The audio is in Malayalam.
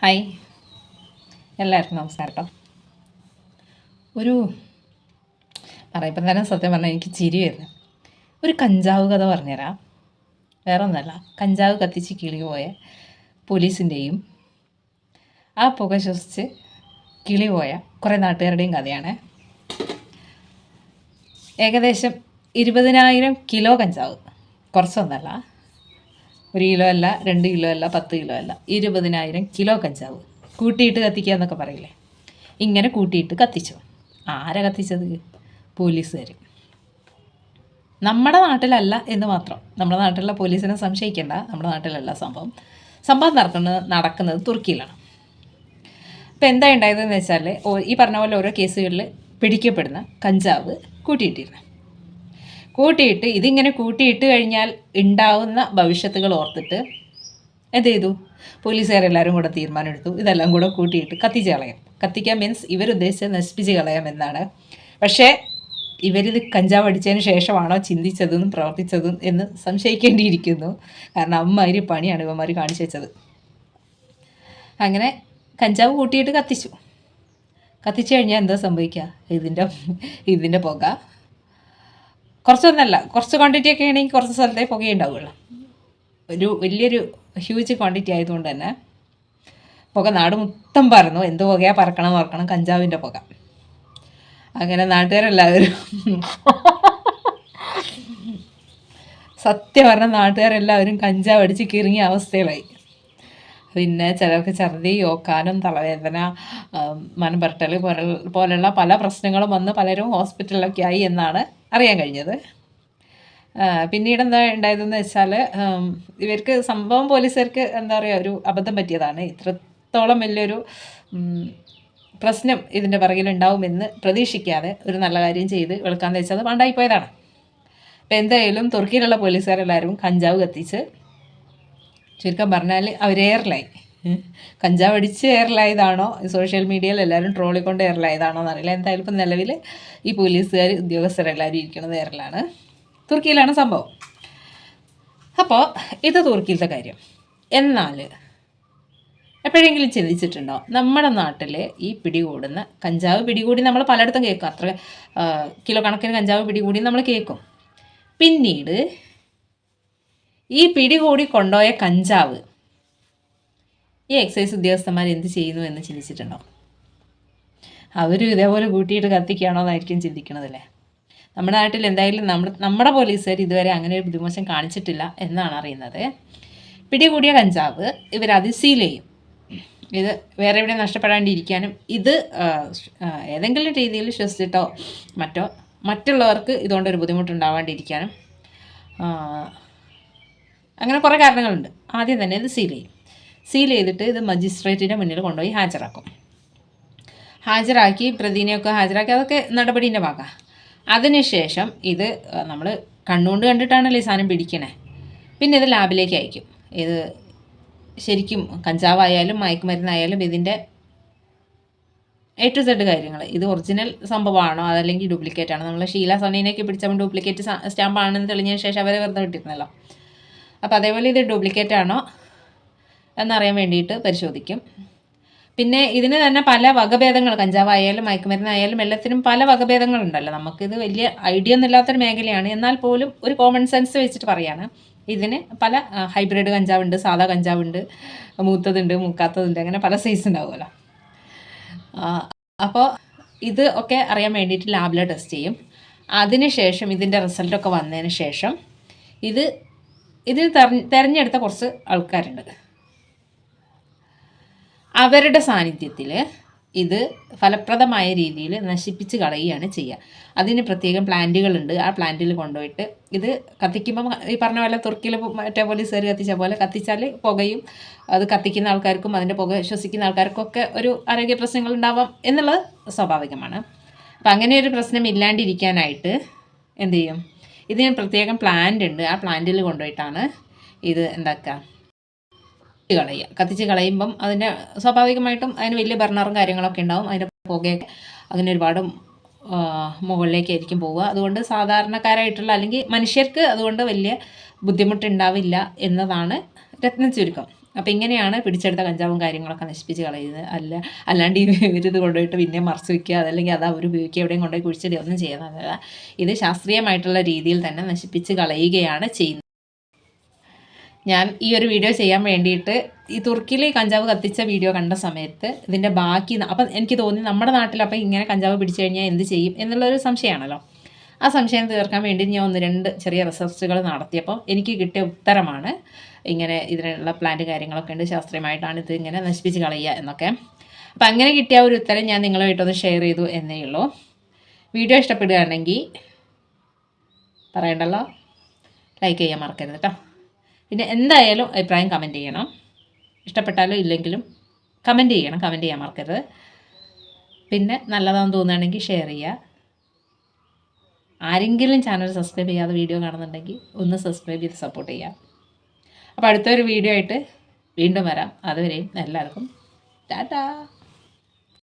ഹായ്. എല്ലാവർക്കും നമസ്കാരം കേട്ടോ ഒരു പറയപ്പം തന്നെ സത്യം പറഞ്ഞാൽ എനിക്ക് ചിരി വരുന്നു. ഒരു കഞ്ചാവ് കഥ പറഞ്ഞുതരാം. വേറെ ഒന്നല്ല കഞ്ചാവ് കത്തിച്ച് കിളി പോയ പോലീസിന്റെയും ആ പുക ശ്വസിച്ച് കിളി പോയ കുറേ നാട്ടുകാരുടെയും കഥയാണ്. ഏകദേശം ഇരുപതിനായിരം കിലോ കഞ്ചാവ്. കുറച്ചൊന്നല്ല. ഒരു കിലോ അല്ല രണ്ട് കിലോ അല്ല പത്ത് കിലോ അല്ല ഇരുപതിനായിരം കിലോ കഞ്ചാവ്. കൂട്ടിയിട്ട് കത്തിക്കുക എന്നൊക്കെ പറയില്ലേ? ഇങ്ങനെ കൂട്ടിയിട്ട് കത്തിച്ചു? ആരാ കത്തിച്ചത്? പോലീസുകാർ നമ്മുടെ നാട്ടിലല്ല എന്ന് മാത്രം. നമ്മുടെ നാട്ടിലുള്ള പോലീസിനെ സംശയിക്കേണ്ട. നമ്മുടെ നാട്ടിലല്ല സംഭവം. സംഭവം നടക്കുന്നത് നടക്കുന്നത് തുർക്കിയിലാണ്. അപ്പോൾ എന്താ ഉണ്ടായതെന്ന് വെച്ചാൽ ഈ പറഞ്ഞ പോലെ ഓരോ കേസുകളിൽ പിടിക്കപ്പെടുന്ന കഞ്ചാവ് കൂട്ടിയിട്ടിരുന്നു. കൂട്ടിയിട്ട് ഇതിങ്ങനെ കൂട്ടിയിട്ട് കഴിഞ്ഞാൽ ഉണ്ടാവുന്ന ഭവിഷ്യത്തുകൾ ഓർത്തിട്ട് എന്ത് ചെയ്തു? പോലീസുകാരെല്ലാവരും കൂടെ തീരുമാനമെടുത്തു. ഇതെല്ലാം കൂടെ കൂട്ടിയിട്ട് കത്തിച്ച് കളയാം. കത്തിക്കാൻ മീൻസ് ഇവരുദ്ദേശിച്ച് നശിപ്പിച്ച് കളയാം എന്നാണ്. പക്ഷേ ഇവരിത് കഞ്ചാവ് അടിച്ചതിന് ശേഷമാണോ ചിന്തിച്ചതും പ്രവർത്തിച്ചതും എന്ന് സംശയിക്കേണ്ടിയിരിക്കുന്നു. കാരണം അമ്മമാര് പണിയാണ് ഇവന്മാർ കാണിച്ചു വെച്ചത്. അങ്ങനെ കഞ്ചാവ് കൂട്ടിയിട്ട് കത്തിച്ചു. കത്തിച്ചു കഴിഞ്ഞാൽ എന്താ സംഭവിക്കുക? ഇതിന്റെ ഇതിന്റെ പുക കുറച്ചൊന്നല്ല കുറച്ച് ക്വാണ്ടിറ്റി ഒക്കെ ആണെങ്കിൽ കുറച്ച് സ്ഥലത്തെ പുകയുണ്ടാവുകയുള്ളൂ ഒരു വലിയൊരു ഹ്യൂജ് ക്വാണ്ടിറ്റി ആയതുകൊണ്ട് തന്നെ പുക നാട് മൊത്തം പറന്നു. എന്ത് പുകയാ പറക്കണം പറക്കണം കഞ്ചാവിന്റെ പുക. അങ്ങനെ നാട്ടുകാരെല്ലാവരും സത്യം പറഞ്ഞ നാട്ടുകാരെല്ലാവരും കഞ്ചാവ് അടിച്ച് കിറങ്ങിയ അവസ്ഥയിലായി. പിന്നെ ചിലർക്ക് ഛർദി ഓക്കാനും തലവേദന മനം പുരട്ടൽ പോലെ പോലുള്ള പല പ്രശ്നങ്ങളും വന്ന് പലരും ഹോസ്പിറ്റലിലൊക്കെ ആയി എന്നാണ് അറിയാൻ കഴിഞ്ഞത്. പിന്നീട് എന്താ ഉണ്ടായതെന്ന് വെച്ചാൽ ഇവർക്ക് സംഭവം പോലീസുകാർക്ക് എന്താ പറയുക ഒരു അബദ്ധം പറ്റിയതാണ്. ഇത്രത്തോളം വലിയൊരു പ്രശ്നം ഇതിന്റെ പിറകിലുണ്ടാവുമെന്ന് പ്രതീക്ഷിക്കാതെ ഒരു നല്ല കാര്യം ചെയ്ത് വെളുക്കാമെന്ന് വെച്ചത് അത് പണ്ടായിപ്പോയതാണ് അപ്പോൾ എന്തായാലും തുർക്കിയിലുള്ള പോലീസുകാരെല്ലാവരും കഞ്ചാവ് കത്തിച്ച് ചുരുക്കം പറഞ്ഞാൽ അവരേറിലായി. കഞ്ചാവ് അടിച്ച് എയറിലായതാണോ സോഷ്യൽ മീഡിയയിൽ എല്ലാവരും ട്രോളിക്കൊണ്ട് എയറിലായതാണോ എന്നറിയില്ല. എന്തായാലും ഇപ്പം നിലവിൽ ഈ പോലീസുകാർ ഉദ്യോഗസ്ഥരെല്ലാവരും ഇരിക്കുന്നത് എയറിലാണ് തുർക്കിയിലാണ് സംഭവം. അപ്പോൾ ഇത് തുർക്കിയിലത്തെ കാര്യം. എന്നാൽ എപ്പോഴെങ്കിലും ചിന്തിച്ചിട്ടുണ്ടോ? നമ്മുടെ നാട്ടിൽ ഈ പിടികൂടുന്ന കഞ്ചാവ് പിടികൂടി നമ്മൾ പലയിടത്തും കേൾക്കും. അത്ര കിലോ കണക്കിന് കഞ്ചാവ് പിടികൂടി നമ്മൾ കേൾക്കും. പിന്നീട് ഈ പിടികൂടി കൊണ്ടുപോയ കഞ്ചാവ് ഈ എക്സൈസ് ഉദ്യോഗസ്ഥന്മാർ എന്ത് ചെയ്യുന്നു എന്ന് ചിന്തിച്ചിട്ടുണ്ടോ? അവരും ഇതേപോലെ കൂട്ടിയിട്ട് കത്തിക്കുകയാണോ എന്നായിരിക്കും ചിന്തിക്കണതല്ലേ നമ്മുടെ നാട്ടിൽ എന്തായാലും നമ്മുടെ നമ്മുടെ പോലീസുകാർ ഇതുവരെ അങ്ങനെ ഒരു ബുദ്ധിമോശം കാണിച്ചിട്ടില്ല എന്നാണ് അറിയുന്നത്. പിടികൂടിയ കഞ്ചാവ് ഇവർ അതിസീൽ ചെയ്യും. ഇത് വേറെ എവിടെ നഷ്ടപ്പെടാണ്ടിരിക്കാനും ഇത് ഏതെങ്കിലും രീതിയിൽ ശ്വസിച്ചിട്ടോ മറ്റോ മറ്റുള്ളവർക്ക് ഇതുകൊണ്ടൊരു ബുദ്ധിമുട്ടുണ്ടാവാണ്ടിരിക്കാനും അങ്ങനെ കുറേ കാരണങ്ങളുണ്ട്. ആദ്യം തന്നെ ഇത് സീൽ ചെയ്യും. സീൽ ചെയ്തിട്ട് ഇത് മജിസ്ട്രേറ്റിന്റെ മുന്നിൽ കൊണ്ടുപോയി ഹാജരാക്കും. ഹാജരാക്കി പ്രതിനെയൊക്കെ ഹാജരാക്കി. അതൊക്കെ നടപടീന്റെ ഭാഗമാണ് അതിനുശേഷം ഇത് നമ്മൾ കണ്ണുകൊണ്ട് കണ്ടിട്ടാണല്ലോ ഈ സാധനം പിടിക്കണേ. പിന്നെ ഇത് ലാബിലേക്ക് അയക്കും. ഇത് ശരിക്കും കഞ്ചാവായാലും മയക്കുമരുന്നായാലും ഇതിന്റെ എ ടു സെഡ് കാര്യങ്ങൾ ഇത് ഒറിജിനൽ സംഭവമാണോ അതല്ലെങ്കിൽ ഡ്യൂപ്ലിക്കേറ്റ് ആണോ? നമ്മൾ ഷീല സണ്ണീനെയൊക്കെ പിടിച്ചപ്പോൾ ഡ്യൂപ്ലിക്കേറ്റ് സ്റ്റാമ്പ് ആണെന്ന് തെളിഞ്ഞതിന് ശേഷം അവരെ വെറുതെ കിട്ടിയിരുന്നല്ലോ അപ്പോൾ അതേപോലെ ഇത് ഡ്യൂപ്ലിക്കേറ്റ് ആണോ? എന്നറിയാൻ വേണ്ടിയിട്ട് പരിശോധിക്കും. പിന്നെ ഇതിന് തന്നെ പല വകഭേദങ്ങൾ കഞ്ചാവായാലും മയക്കുമരുന്നായാലും എല്ലാത്തിനും പല വകഭേദങ്ങളുണ്ടല്ലോ. നമുക്കിത് വലിയ ഐഡിയ ഒന്നും ഇല്ലാത്തൊരു മേഖലയാണ്. എന്നാൽ പോലും ഒരു കോമൺ സെൻസ് വെച്ചിട്ട് പറയാണ്. ഇതിന് പല ഹൈബ്രിഡ് കഞ്ചാവുണ്ട് സാധാ കഞ്ചാവുണ്ട് മൂത്തതുണ്ട് മൂക്കാത്തതുണ്ട് അങ്ങനെ പല സൈസ് ഉണ്ടാവുമല്ലോ. അപ്പോൾ ഇത് ഒക്കെ അറിയാൻ വേണ്ടിയിട്ട് ലാബിൽ ടെസ്റ്റ് ചെയ്യും. അതിനുശേഷം ഇതിന്റെ റിസൾട്ടൊക്കെ വന്നതിന് ശേഷം ഇത് ഇതിന് തിരഞ്ഞെടുത്ത കുറച്ച് ആൾക്കാരുണ്ട്. അവരുടെ സാന്നിധ്യത്തിൽ ഇത് ഫലപ്രദമായ രീതിയിൽ നശിപ്പിച്ച് കളയുകയാണ് ചെയ്യുക. അതിന് പ്രത്യേകം പ്ലാന്റുകളുണ്ട്. ആ പ്ലാന്റിൽ കൊണ്ടുപോയിട്ട് ഇത് കത്തിക്കുമ്പം ഈ പറഞ്ഞ പോലെ തുർക്കിയിൽ മറ്റേ പോലീസ് കയറി കത്തിച്ച പോലെ കത്തിച്ചാൽ പുകയും അത് കത്തിക്കുന്ന ആൾക്കാർക്കും അതിന്റെ പുക ശ്വസിക്കുന്ന ആൾക്കാർക്കൊക്കെ ഒരു ആരോഗ്യ പ്രശ്നങ്ങൾ ഉണ്ടാവാം എന്നുള്ളത് സ്വാഭാവികമാണ്. അപ്പം അങ്ങനെ ഒരു പ്രശ്നം ഇല്ലാണ്ടിരിക്കാനായിട്ട് എന്ത് ചെയ്യും? ഇതിന് പ്രത്യേകം പ്ലാന്റ് ഉണ്ട്. ആ പ്ലാന്റിൽ കൊണ്ടുപോയിട്ടാണ് ഇത് എന്താക്കുക? കളയുക. കത്തിച്ച് കളയുമ്പം അതിന്റെ സ്വാഭാവികമായിട്ടും അതിന് വലിയ ബർണറും കാര്യങ്ങളൊക്കെ ഉണ്ടാവും. അതിന്റെ പുകയൊക്കെ അങ്ങനെ ഒരുപാട് മുകളിലേക്കായിരിക്കും പോവുക. അതുകൊണ്ട് സാധാരണക്കാരായിട്ടുള്ള അല്ലെങ്കിൽ മനുഷ്യർക്ക് അതുകൊണ്ട് വലിയ ബുദ്ധിമുട്ടുണ്ടാവില്ല എന്നതാണ് രത്ന ചുരുക്കം. അപ്പം ഇങ്ങനെയാണ് പിടിച്ചെടുത്ത കഞ്ചാവും കാര്യങ്ങളൊക്കെ നശിപ്പിച്ച് കളയുന്നത്. അല്ല അല്ലാണ്ട് ഇവരിത് കൊണ്ടുപോയിട്ട് പിന്നെ മറച്ചു വയ്ക്കുക അതല്ലെങ്കിൽ അത് അവർ ഉപയോഗിക്കുക എവിടെയും കൊണ്ടുപോയി കുഴിച്ചിടുക ഒന്നും ചെയ്യുന്നതല്ല ഇത് ശാസ്ത്രീയമായിട്ടുള്ള രീതിയിൽ തന്നെ നശിപ്പിച്ച് കളയുകയാണ് ചെയ്യുന്നത്. ഞാൻ ഈ ഒരു വീഡിയോ ചെയ്യാൻ വേണ്ടിയിട്ട് ഈ തുർക്കിയിൽ കഞ്ചാവ് കത്തിച്ച വീഡിയോ കണ്ട സമയത്ത് ഇതിന്റെ ബാക്കി അപ്പം എനിക്ക് തോന്നി നമ്മുടെ നാട്ടിൽ അപ്പം ഇങ്ങനെ കഞ്ചാവ് പിടിച്ചു കഴിഞ്ഞാൽ എന്ത് ചെയ്യും എന്നുള്ളൊരു സംശയമാണല്ലോ. ആ സംശയം തീർക്കാൻ വേണ്ടി ഞാൻ ഒന്ന് രണ്ട് ചെറിയ റിസർച്ചുകൾ നടത്തിയപ്പോൾ എനിക്ക് കിട്ടിയ ഉത്തരമാണ് ഇങ്ങനെ ഇതിനുള്ള പ്ലാന്റ് കാര്യങ്ങളൊക്കെ ഉണ്ട് ശാസ്ത്രീയമായിട്ടാണ് ഇത് ഇങ്ങനെ നശിപ്പിച്ച് കളയുക എന്നൊക്കെ. അപ്പം അങ്ങനെ കിട്ടിയ ഒരു ഉത്തരം ഞാൻ നിങ്ങളുമായിട്ടൊന്ന് ഷെയർ ചെയ്തു എന്നേ ഉള്ളൂ. വീഡിയോ ഇഷ്ടപ്പെടുകയാണെങ്കിൽ പറയണ്ടല്ലോ? ലൈക്ക് ചെയ്യാൻ മറക്കരുത് കേട്ടോ പിന്നെ എന്തായാലും അഭിപ്രായം കമന്റ് ചെയ്യണം. ഇഷ്ടപ്പെട്ടാലോ ഇല്ലെങ്കിലും കമന്റ് ചെയ്യണം. കമന്റ് ചെയ്യാൻ മറക്കരുത്. പിന്നെ നല്ലതാണെന്ന് തോന്നുകയാണെങ്കിൽ ഷെയർ ചെയ്യുക. ആരെങ്കിലും ചാനൽ സബ്സ്ക്രൈബ് ചെയ്യാതെ വീഡിയോ കാണുന്നുണ്ടെങ്കിൽ ഒന്ന് സബ്സ്ക്രൈബ് ചെയ്ത് സപ്പോർട്ട് ചെയ്യുക. അപ്പോൾ അടുത്തൊരു വീഡിയോ ആയിട്ട് വീണ്ടും വരാം. അതുവരെയും എല്ലാവർക്കും ടാറ്റാ.